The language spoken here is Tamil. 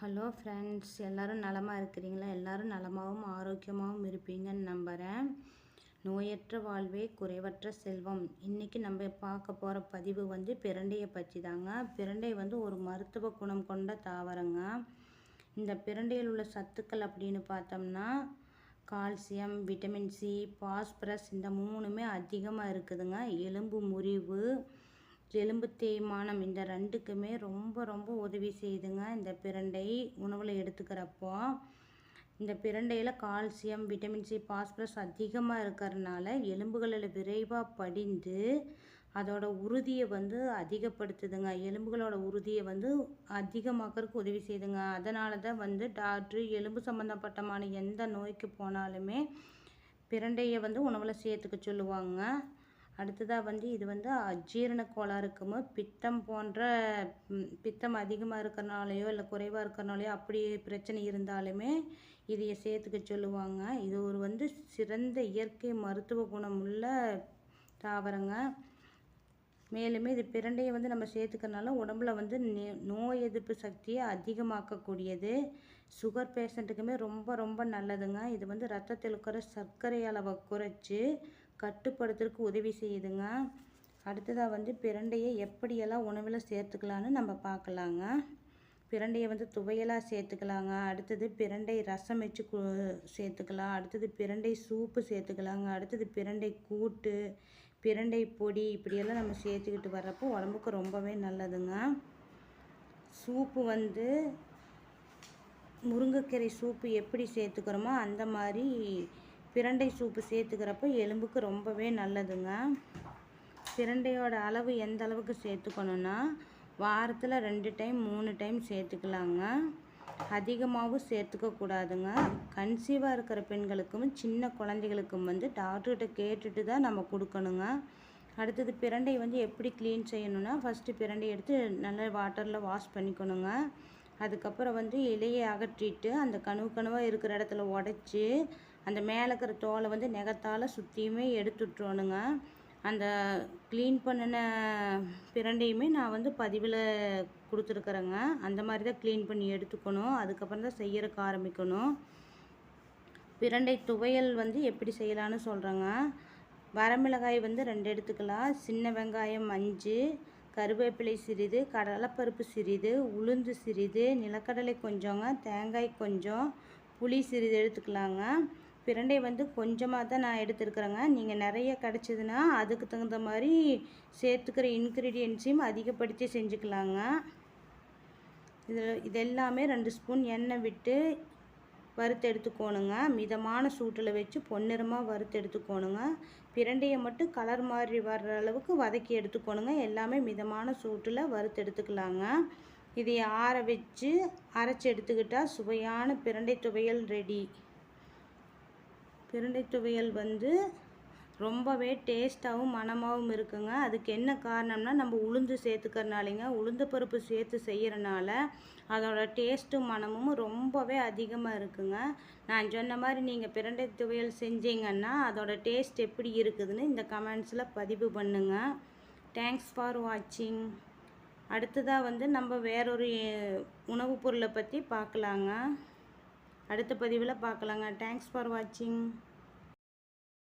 ஹலோ ஃப்ரெண்ட்ஸ் எல்லோரும் நலமாக இருக்கிறீங்களா? எல்லோரும் நலமாகவும் ஆரோக்கியமாகவும் இருப்பீங்கன்னு நம்புகிறேன் நோயற்ற வாழ்வே குறைவற்ற செல்வம். இன்றைக்கி நம்ம பார்க்க போகிற பதிவு வந்து பிரண்டையை பற்றி தாங்க பிரண்டை வந்து ஒரு மருத்துவ குணம் கொண்ட தாவரங்க. இந்த பிரண்டையில் உள்ள சத்துக்கள் அப்படின்னு பார்த்தோம்னா கால்சியம் விட்டமின் சி பாஸ்பரஸ் இந்த மூணுமே அதிகமாக இருக்குதுங்க. எலும்பு முறிவு எலும்பு தேய்மானம் இந்த ரெண்டுக்குமே ரொம்ப ரொம்ப உதவி செய்யுதுங்க இந்த பிரண்டை உணவில் எடுத்துக்கிறப்போ இந்த பிரண்டையில் கால்சியம் விட்டமின் சி பாஸ்பரஸ் அதிகமாக இருக்கிறதுனால எலும்புகளில் விரைவாக படிந்து அதோட உறுதியை வந்து அதிகப்படுத்துதுங்க. எலும்புகளோட உறுதியை வந்து அதிகமாக்கிறதுக்கு உதவி செய்யுதுங்க அதனால தான் வந்து டாக்டர் எலும்பு சம்மந்தப்பட்டமான எந்த நோய்க்கு போனாலுமே பிரண்டையை வந்து உணவில் சேர்த்துக்க சொல்லுவாங்க. அடுத்ததாக வந்து இது வந்து அஜீரண கோளாறுக்கும் பித்தம் போன்ற பித்தம் அதிகமாக இருக்கிறனாலையோ இல்லை குறைவாக இருக்கிறனாலையோ அப்படி பிரச்சனை இருந்தாலுமே இதையை சேர்த்துக்க சொல்லுவாங்க. இது ஒரு வந்து சிறந்த இயற்கை மருத்துவ குணம் உள்ள தாவரங்க. மேலுமே இது பிரண்டையை வந்து நம்ம சேர்த்துக்கிறனால உடம்புல வந்து நோய் எதிர்ப்பு சக்தியை அதிகமாக்கக்கூடியது. சுகர் பேஷண்ட்டுக்குமே ரொம்ப ரொம்ப நல்லதுங்க. இது வந்து ரத்தத்தில் இருக்கிற சர்க்கரை அளவை குறைச்சி கட்டுப்படுத்துறதுக்கு உதவி செய்யுதுங்க. அடுத்ததாக வந்து பிரண்டையை எப்படியெல்லாம் உணவில் சேர்த்துக்கலான்னு நம்ம பார்க்கலாங்க. பிரண்டையை வந்து துவையலாக சேர்த்துக்கலாங்க. அடுத்தது பிரண்டை ரசம் வச்சு சேர்த்துக்கலாம். அடுத்தது பிரண்டை சூப்பு சேர்த்துக்கலாங்க. அடுத்தது பிரண்டை கூட்டு பிரண்டை பொடி இப்படியெல்லாம் நம்ம சேர்த்துக்கிட்டு வர்றப்போ உடம்புக்கு ரொம்பவே நல்லதுங்க. சூப்பு வந்து முருங்கைக்கீரை சூப்பு எப்படி சேர்த்துக்கிறோமோ அந்த மாதிரி பிரண்டை சூப்பு சேர்த்துக்கிறப்ப எலும்புக்கு ரொம்பவே நல்லதுங்க. பிரண்டையோட அளவு எந்த அளவுக்கு சேர்த்துக்கணுன்னா வாரத்தில் ரெண்டு டைம் மூணு டைம் சேர்த்துக்கலாங்க. அதிகமாகவும் சேர்த்துக்கக்கூடாதுங்க கன்சீவாக இருக்கிற பெண்களுக்கும் சின்ன குழந்தைகளுக்கும் வந்து டாக்டர்கிட்ட கேட்டுட்டு தான் நம்ம கொடுக்கணுங்க. அடுத்தது பிரண்டை வந்து எப்படி க்ளீன் செய்யணுன்னா ஃபஸ்ட்டு பிரண்டை எடுத்து நல்ல வாட்டரில் வாஷ் பண்ணிக்கணுங்க. அதுக்கப்புறம் வந்து இலையை அகற்றிட்டு அந்த கனவு கனவாக இருக்கிற இடத்துல உடச்சி அந்த மேலே இருக்கிற தோலை வந்து நெகத்தால் சுற்றியுமே எடுத்துட்ருவணுங்க அந்த க்ளீன் பண்ணின பிரண்டையுமே நான் வந்து பதிவில் கொடுத்துருக்குறேங்க. அந்த மாதிரி தான் க்ளீன் பண்ணி எடுத்துக்கணும். அதுக்கப்புறம் தான் செய்யறதுக்கு ஆரம்பிக்கணும். பிரண்டை துவையல் வந்து எப்படி செய்யலான்னு சொல்கிறேங்க வரமிளகாய் வந்து ரெண்டு எடுத்துக்கலாம். சின்ன வெங்காயம் அஞ்சு. கருவேப்பிலை சிறிது கடலைப்பருப்பு சிறிது உளுந்து சிறிது நிலக்கடலை கொஞ்சங்க தேங்காய் கொஞ்சம் புளி சிறிது எடுத்துக்கலாங்க. பிரண்டை வந்து கொஞ்சமாக தான் நான் எடுத்துருக்குறேங்க. நீங்கள் நிறைய கிடச்சிதுன்னா அதுக்கு தகுந்த மாதிரி சேர்த்துக்கிற இன்க்ரீடியன்ஸையும் அதிகப்படுத்தி செஞ்சுக்கலாங்க. இதில் இதெல்லாமே ரெண்டு ஸ்பூன் எண்ணெய் விட்டு வறுத்து எடுத்துக்கோணுங்க மிதமான சூட்டில் வச்சு பொன்னிறமாக வறுத்து எடுத்துக்கோணுங்க பிரண்டையை மட்டும் கலர் மாதிரி வர்ற அளவுக்கு வதக்கி எடுத்துக்கோணுங்க. எல்லாமே மிதமான சூட்டில் வறுத்து எடுத்துக்கலாங்க இதை ஆற வச்சு அரைச்சி எடுத்துக்கிட்டால் சுவையான பிரண்டை துவையல் ரெடி பிரண்டை துவையல் வந்து ரொம்பவே டேஸ்ட்டாகவும் மனமாகவும் இருக்குங்க. அதுக்கு என்ன காரணம்னா நம்ம உளுந்து சேர்த்துக்கறனாலிங்க உளுந்து பருப்பு சேர்த்து செய்கிறனால அதோட டேஸ்ட்டும் மனமும் ரொம்பவே அதிகமாக இருக்குங்க. நான் சொன்ன மாதிரி நீங்கள் பிரண்டை துவையல் செஞ்சீங்கன்னா அதோட டேஸ்ட் எப்படி இருக்குதுன்னு இந்த கமெண்ட்ஸில் பதிவு பண்ணுங்கள் தேங்க்ஸ் ஃபார் வாட்சிங் அடுத்ததாக வந்து நம்ம வேறொரு உணவுப் பொருளை பற்றி பார்க்கலாங்க. அடுத்த பதிவில் பார்க்கலாங்க. தேங்க்ஸ் ஃபார் வாட்சிங்